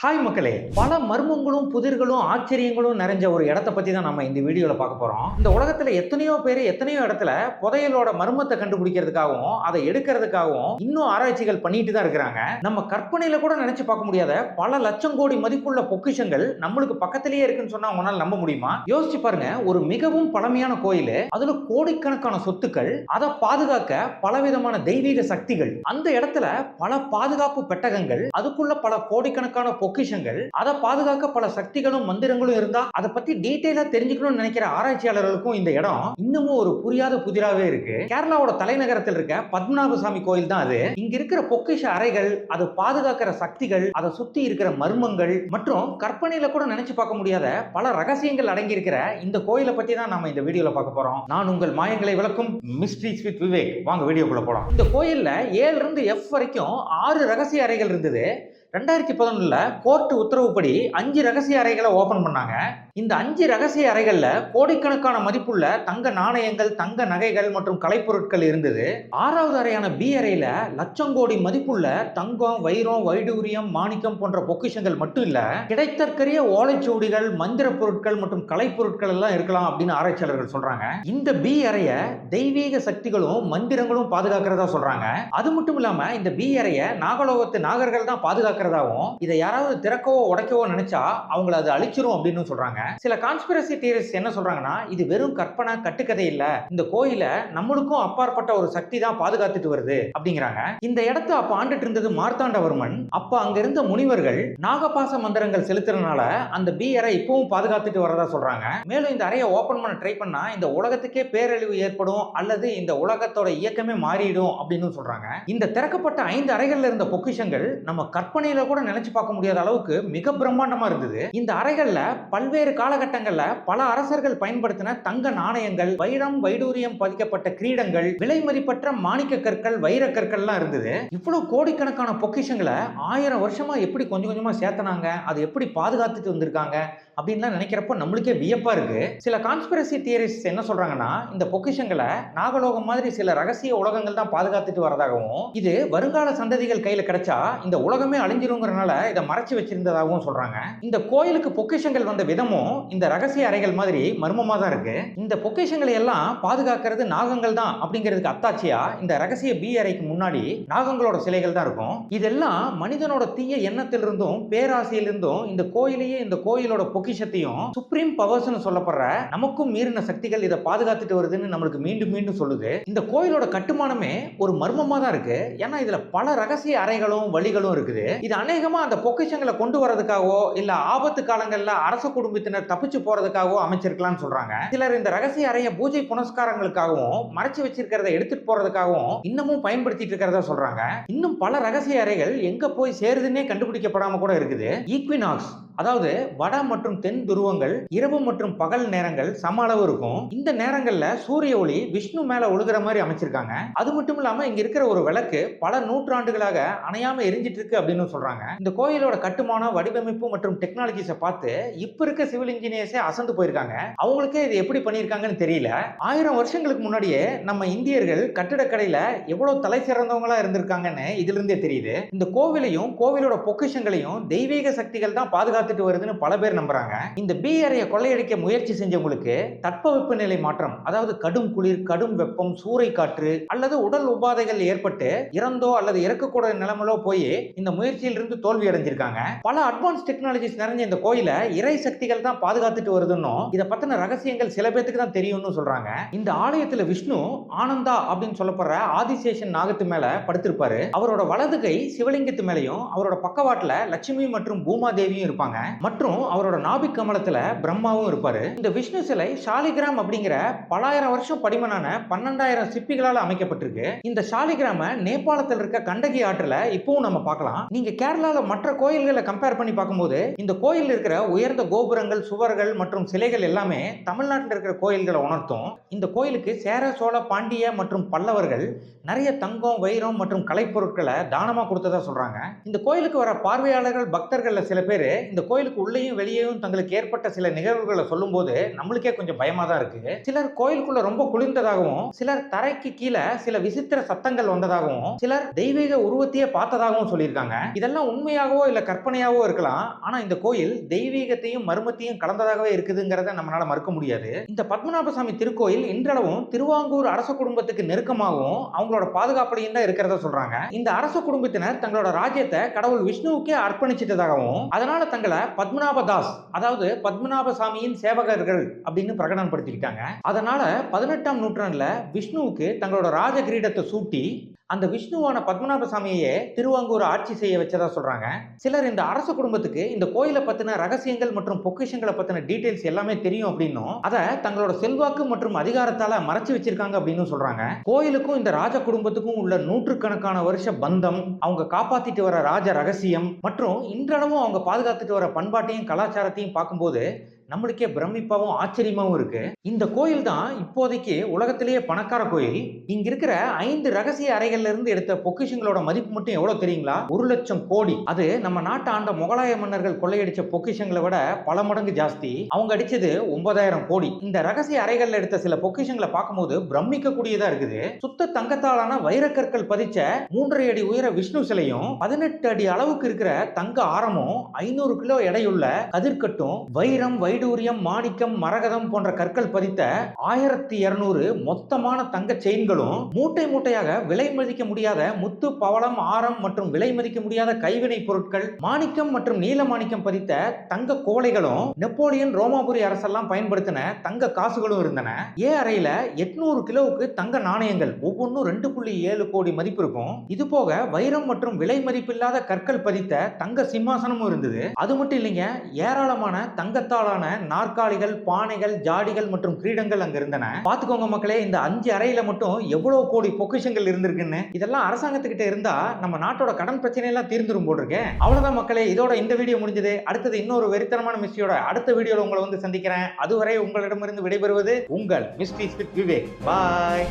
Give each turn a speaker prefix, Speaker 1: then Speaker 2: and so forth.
Speaker 1: Hi மக்களே பல மர்மங்களும் புதிர்களும் ஆச்சரியங்களும் நிறைஞ்ச ஒரு இடத்த பத்தி தான் நம்ம இந்த வீடியோல பார்க்க போறோம். இந்த உலகத்துல எத்தனையோ பேர் எத்தனையோ இடத்துல புதையலோட மர்மத்தை கண்டுபிடிக்கிறதுக்காகவும் அதை எடுக்கிறதுக்காகவும் இன்னும் ஆராய்ச்சிகள் பண்ணிட்டு தான் இருக்கிறாங்க. நம்ம கற்பனையில கூட நினைச்சு பார்க்க முடியாத பல லட்சம் கோடி மதிப்புள்ள பொக்கிஷங்கள் நம்மளுக்கு பக்கத்திலேயே இருக்குன்னு சொன்னா உங்களால் நம்ப முடியுமா? யோசிச்சு பாருங்க ஒரு மிகவும் பழமையான கோயில் அதுல கோடிக்கணக்கான சொத்துக்கள் அதை பாதுகாக்க பலவிதமான தெய்வீக சக்திகள். அந்த இடத்துல பல பாதுகாப்பு பெட்டகங்கள் அதுக்குள்ள பல கோடிக்கணக்கான பொக்கிஷங்கள் அதை பாதுகாக்க பல சக்திகளும் மந்திரங்களும் இருந்தா அதை பத்தி டீட்டெயிலா தெரிஞ்சுக்கணும்னு நினைக்கிற ஆராய்ச்சியாளர்களுக்கும் இந்த இடம் இன்னமும் ஒரு புரியாத புதிராவே இருக்கு. கேரளாவோட தலைநகரத்தில் இருக்க பத்மநாபசாமி கோயில் தான் அது. இங்க இருக்கிற பொக்கிஷ அறைகள் அது பாதுகாக்கிற சக்திகள் அதை சுத்தி இருக்கிற மர்மங்கள் மற்றும் கற்பனையில கூட நினைச்சு பார்க்க முடியாத பல ரகசியங்கள் அடங்கி இருக்கிற இந்த கோயிலை பத்தி தான் நம்ம இந்த வீடியோல பார்க்க போறோம். நான் உங்கள் மாயங்களை விளக்கும் மிஸ்ட்ரிஸ் வித் விவேக். வாங்க வீடியோக்குள்ள போலாம். இந்த கோயில்ல ஏழுல இருந்து எஃப் வரைக்கும் ஆறு ரகசிய அறைகள் இருந்தது. ரெண்டாயிரத்தி பதினொன்னுல கோர்ட்டு உத்தரவுப்படி அஞ்சு ரகசிய அறைகளை ஓபன் பண்ணாங்க. இந்த அஞ்சு ரகசிய அறைகளில் கோடிக்கணக்கான மதிப்புள்ள தங்க நாணயங்கள் தங்க நகைகள் மற்றும் கலைப்பொருட்கள் இருந்தது. ஆறாவது அறையான பி அறையில் லட்சம் கோடி மதிப்புள்ள தங்கம் வைரம் வைடூரியம் மாணிக்கம் போன்ற பொக்கிஷங்கள் மட்டும் இல்லை கிடைத்தற்கரிய ஓலைச்சுவடிகள் மந்திர பொருட்கள் மற்றும் கலைப்பொருட்கள் எல்லாம் இருக்கலாம் அப்படின்னு ஆராய்ச்சியாளர்கள் சொல்றாங்க. இந்த பி அறைய தெய்வீக சக்திகளும் மந்திரங்களும் பாதுகாக்கிறதா சொல்றாங்க. அது மட்டும் இல்லாம இந்த பி அறைய நாகலோகத்து நாகர்கள் தான் பாதுகாக்கிறதாவும் இதை யாராவது திறக்கவோ உடைக்கவோ நினைச்சா அவங்கள அது அழிச்சிரும் அப்படின்னு சொல்றாங்க. சில கான்ஸ்பிரசி தியரிஸ் என்ன சொல்றாங்கன்னா இது வெறும் கற்பனை கட்டுக்கதை இல்ல. இந்த கோயில நம்மளுக்கும் அப்பாற்பட்ட ஒரு சக்தி தான் பாதுகாத்துட்டு வருது அப்படிங்கிறாங்க. இந்த இடத்த அப்ப ஆண்டுட்டு இருந்தது மார்த்தாண்டவர்மன். அப்ப அங்க இருந்த முனிவர்கள் நாகபாச மந்திரங்கள் செலுத்துறதுனால அந்த பி அறை இப்பவும் பாதுகாத்துட்டு வரதா சொல்றாங்க. மேலும் இந்த அறையை ஓபன் பண்ண ட்ரை பண்ணா இந்த உலகத்துக்கே பேரழிவு ஏற்படும் அல்லது இந்த உலகத்தோட இயக்கமே மாறிடும் அப்படின்னு சொல்றாங்க. இந்த திறக்கப்பட்ட ஐந்து அறைகள்ல இருந்த பொக்கிஷங்கள் நம்ம கற்பனை கற்பனையில கூட நினைச்சு பார்க்க முடியாத அளவுக்கு மிக பிரம்மாண்டமா இருந்தது. இந்த அறைகள்ல பல்வேறு காலகட்டங்கள்ல பல அரசர்கள் பயன்படுத்தின தங்க நாணயங்கள் வைரம் வைடூரியம் பதிக்கப்பட்ட கிரீடங்கள் விலை மதிப்பற்ற மாணிக்க கற்கள் வைர கற்கள்லாம் இருந்தது. இவ்வளவு கோடிக்கணக்கான பொக்கிஷங்களை ஆயிரம் வருஷமா எப்படி கொஞ்சம் கொஞ்சமா சேர்த்தனாங்க அதை எப்படி பாதுகாத்துட்டு வந்திருக்காங்க அப்படின்லாம் நினைக்கிறப்போ நம்மளுக்கே வியப்பா இருக்கு. சில கான்ஸ்பிரசி தியரிஸ் என்ன சொல்றாங்கன்னா இந்த பொக்கிஷங்களை நாகலோகம் மாதிரி சில ரகசிய உலகங்கள் தான் பாதுகாத்துட்டு வரதாகவும் இது வருங்கால சந்ததிகள் கையில கிடைச்சா இந்த உலகமே அழிஞ்சு அழிஞ்சிருங்கிறனால இதை மறைச்சு வச்சிருந்ததாகவும் சொல்றாங்க. இந்த கோயிலுக்கு பொக்கிஷங்கள் வந்த விதமும் இந்த ரகசிய அறைகள் மாதிரி மர்மமா தான் இருக்கு. இந்த பொக்கிஷங்களை எல்லாம் பாதுகாக்கிறது நாகங்கள் தான் அப்படிங்கிறதுக்கு அத்தாட்சியா இந்த ரகசிய பி அறைக்கு முன்னாடி நாகங்களோட சிலைகள் தான் இருக்கும். இதெல்லாம் மனிதனோட தீய எண்ணத்திலிருந்தும் பேராசையிலிருந்தும் இந்த கோயிலையே இந்த கோயிலோட பொக்கிஷத்தையும் சுப்ரீம் பவர்ஸ்னு சொல்லப்படுற நமக்கும் மீறின சக்திகள் இதை பாதுகாத்துட்டு வருதுன்னு நம்மளுக்கு மீண்டும் மீண்டும் சொல்லுது. இந்த கோயிலோட கட்டுமானமே ஒரு மர்மமா தான் இருக்கு. ஏன்னா இதுல பல ரகசிய அறைகளும் வழிகளும் இருக்குது. இது அநேகமாக அந்த பொக்கிஷங்களை கொண்டு வரதுக்காகவோ இல்லை ஆபத்து காலங்களில் அரச குடும்பத்தினர் தப்பிச்சு போறதுக்காகவோ அமைச்சிருக்கலாம்னு சொல்றாங்க. சிலர் இந்த ரகசிய அறைய பூஜை புனஸ்காரங்களுக்காகவும் மறைச்சு வச்சிருக்கிறத எடுத்துட்டு போறதுக்காகவும் இன்னமும் பயன்படுத்திட்டு இருக்கிறதா சொல்றாங்க. இன்னும் பல ரகசிய அறைகள் எங்க போய் சேருதுன்னே கண்டுபிடிக்கப்படாம கூட இருக்குது. ஈக்வினாக்ஸ். அதாவது வட மற்றும் தென் துருவங்கள் இரவு மற்றும் பகல் நேரங்கள் சம அளவு இருக்கும். இந்த நேரங்கள்ல சூரிய ஒளி விஷ்ணு மேல ஒழுகுற மாதிரி அமைச்சிருக்காங்க. அது மட்டும் இல்லாம இங்க இருக்கிற ஒரு விளக்கு பல நூற்றாண்டுகளாக அணையாம எரிஞ்சிட்டு இருக்கு அப்படின்னு சொல்றாங்க. இந்த கோயிலோட கட்டுமானம் வடிவமைப்பு மற்றும் டெக்னாலஜிஸை பார்த்து இப்ப இருக்க சிவில் இன்ஜினியர்ஸே அசந்து போயிருக்காங்க. அவங்களுக்கே இது எப்படி பண்ணியிருக்காங்கன்னு தெரியல. ஆயிரம் வருஷங்களுக்கு முன்னாடியே நம்ம இந்தியர்கள் கட்டிடக்கலையில எவ்வளவு தலை சிறந்தவங்களா இருந்திருக்காங்கன்னு இதுல இருந்தே தெரியுது. இந்த கோவிலையும் கோவிலோட பொக்கிஷங்களையும் தெய்வீக சக்திகள் தான் பாதுகாத்துட்டு வருதுன்னு பல பேர் நம்புறாங்க. இந்த பி அறையை கொள்ளையடிக்க முயற்சி செஞ்சவங்களுக்கு தட்பவெப்ப நிலை மாற்றம் அதாவது கடும் குளிர் கடும் வெப்பம் சூறை காற்று அல்லது உடல் உபாதைகள் ஏற்பட்டு இறந்தோ அல்லது இறக்கக்கூட நிலைமையிலோ போய் இந்த முயற்சியில் இருந்து தோல்வி அடைஞ்சிருக்காங்க. பல அட்வான்ஸ் டெக்னாலஜிஸ் நிறைஞ்ச இந்த கோயில இறை சக்திகள் தான் பாதுகாத்துட்டு வருதுன்னும் இதை பத்தின ரகசியங்கள் சில பேத்துக்கு தான் தெரியும்னு சொல்றாங்க. இந்த ஆலயத்துல விஷ்ணு ஆனந்தா அப்படின்னு சொல்லப்படுற ஆதிசேஷன் நாகத்து மேல படுத்திருப்பாரு. அவரோட வலதுகை சிவலிங்கத்து மேலையும் அவரோட பக்கவாட்டுல லட்சுமி மற்றும் பூமாதேவியும் இருப்பாங்க. மற்றும் அவரோட நாபிக் கமலத்துல பிரம்மாவும் இருப்பாரு. இந்த விஷ்ணு சிலை சாலிகிராம் அப்படிங்கிற பலாயிரம் வருஷம் படிமனான பன்னெண்டாயிரம் சிப்பிகளால் அமைக்கப்பட்டிருக்கு. இந்த சாலிகிராம நேபாளத்தில் இருக்க கண்டகி ஆற்றுல இப்பவும் நம்ம பார்க்கலாம். நீங்க கேரளால மற்ற கோயில்களை கம்பேர் பண்ணி பார்க்கும்போது இந்த கோயில் இருக்கிற உயர்ந்த கோபுரங்கள் சுவர்கள் மற்றும் சிலைகள் எல்லாமே தமிழ்நாட்டில் இருக்கிற கோயில்களை உணர்த்தும். இந்த கோயிலுக்கு சேர சோழ பாண்டிய மற்றும் பல்லவர்கள் நிறைய தங்கம் வைரம் மற்றும் கலைப்பொருட்களை தானமாக கொடுத்ததா சொல்றாங்க. இந்த கோயிலுக்கு வர பார்வையாளர்கள் பக்தர்கள்ல சில பேர் இந்த கோயிலுக்கு உள்ளேயும் வெளியேயும் தங்களுக்கு ஏற்பட்ட சில நிகழ்வுகளை சொல்லும்போது நம்மளுக்கே கொஞ்சம் பயமா தான் இருக்கு. சிலர் கோயிலுக்குள்ள ரொம்ப குளிர்ந்ததாகவும் சிலர் தரைக்கு கீழே சில விசித்திர சத்தங்கள் வந்ததாகவும் சிலர் தெய்வீக உருவத்தையே பார்த்ததாகவும் சொல்லியிருக்காங்க. இதெல்லாம் உண்மையாகவோ இல்ல கற்பனையாகவோ இருக்கலாம். ஆனா இந்த கோயில் தெய்வீகத்தையும் மர்மத்தையும் கலந்ததாகவே இருக்குதுங்கிறத நம்மளால மறுக்க முடியாது. இந்த பத்மநாபசாமி திருக்கோயில் இன்றளவும் திருவாங்கூர் அரச குடும்பத்துக்கு நெருக்கமாகவும் அவங்களோட பாதுகாப்புலையும் தான் இருக்கிறத சொல்றாங்க. இந்த அரச குடும்பத்தினர் தங்களோட ராஜ்யத்தை கடவுள் விஷ்ணுவுக்கே அர்ப்பணிச்சிட்டதாகவும் அதனால தங்களை பத்மநாப தாஸ் அதாவது பத்மநாப சாமியின் சேவகர்கள் அப்படின்னு பிரகடனப்படுத்திக்கிட்டாங்க. அதனால பதினெட்டாம் நூற்றாண்டுல விஷ்ணுவுக்கு தங்களோட ராஜ கிரீடத்தை சூட்டி அந்த விஷ்ணுவான பத்மநாப சாமியையே திருவாங்கூர் ஆட்சி செய்ய வச்சதா சொல்றாங்க. சிலர் இந்த அரச குடும்பத்துக்கு இந்த கோயிலை பத்தின ரகசியங்கள் மற்றும் பொக்கிஷங்களை பத்தின டீடைல்ஸ் எல்லாமே தெரியும் அப்படின்னும் அதை தங்களோட செல்வாக்கு மற்றும் அதிகாரத்தால மறைச்சு வச்சிருக்காங்க அப்படின்னு சொல்றாங்க. கோயிலுக்கும் இந்த ராஜ குடும்பத்துக்கும் உள்ள நூற்றுக்கணக்கான வருஷ பந்தம் அவங்க காப்பாத்திட்டு வர ராஜ ரகசியம் மற்றும் இன்றளவும் அவங்க பாதுகாத்துட்டு வர பண்பாட்டையும் கலாச்சாரத்தையும் பார்க்கும்போது நம்மளுக்கே பிரமிப்பாவும் ஆச்சரியமாவும் இருக்கு. இந்த கோயில் தான் இப்போதைக்கு உலகத்திலேயே பணக்கார கோயில். இங்க இருக்கிற ஐந்து ரகசிய அறைகள்ல இருந்து எடுத்த பொக்கிஷங்களோட மதிப்பு மட்டும் எவ்வளவு தெரியுங்களா? ஒரு லட்சம் கோடி. அது நம்ம நாட்டை ஆண்ட முகலாய மன்னர்கள் கொள்ளையடிச்ச பொக்கிஷங்களை விட பல மடங்கு ஜாஸ்தி. அவங்க அடிச்சது ஒன்பதாயிரம் கோடி. இந்த ரகசிய அறைகள்ல எடுத்த சில பொக்கிஷங்களை பார்க்கும்போது பிரமிக்க கூடியதா இருக்குது. சுத்த தங்கத்தாலான வைரக்கற்கள் பதிச்ச மூன்றரை அடி உயர விஷ்ணு சிலையும் பதினெட்டு அடி அளவுக்கு இருக்கிற தங்க ஆரமும் ஐநூறு கிலோ எடையுள்ள கதிர்கட்டும் வைரம் வைடூரியம் மாணிக்கம் மரகதம் போன்ற கற்கள் பதித்த ஆயிரத்தி இருநூறு மொத்தமான தங்க செயின்களும் மூட்டை மூட்டையாக விலை மதிக்க முடியாத முத்து பவளம் ஆரம் மற்றும் விலை மதிக்க முடியாத கைவினை பொருட்கள் மாணிக்கம் மற்றும் நீல மாணிக்கம் பதித்த தங்க கோலைகளும் நெப்போலியன் ரோமாபுரி அரசெல்லாம் பயன்படுத்தின தங்க காசுகளும் இருந்தன. ஏ அறையில எட்நூறு கிலோவுக்கு தங்க நாணயங்கள் ஒவ்வொன்றும் ரெண்டு புள்ளி ஏழு கோடி மதிப்பு இருக்கும். இது போக வைரம் மற்றும் விலை மதிப்பில்லாத கற்கள் பதித்த தங்க சிம்மாசனமும் இருந்தது. அது மட்டும் இல்லைங்க ஏராளமான தங்கத்தாலான நாற்காலிகள் பானைகள் ஜாடிகள் மற்றும் கிரீடங்கள் அங்க இருந்தன. பாத்துக்கோங்க மக்களே இந்த அஞ்சு அறையில மட்டும் எவ்வளவு கோடி பொக்கிஷங்கள் இருந்திருக்குன்னு. இதெல்லாம் அரசாங்கத்துக்கிட்ட இருந்தா நம்ம நாட்டோட கடன் பிரச்சனை எல்லாம் தீர்ந்துரும் போட்டிருக்கேன் அவ்வளவுதான் மக்களே இதோட இந்த வீடியோ முடிஞ்சது. அடுத்தது இன்னொரு வெறித்தனமான மிஸ்டியோட அடுத்த வீடியோல உங்களை வந்து சந்திக்கிறேன். அதுவரை உங்களிடமிருந்து விடைபெறுவது உங்கள் மிஸ்டி விவேக். பாய்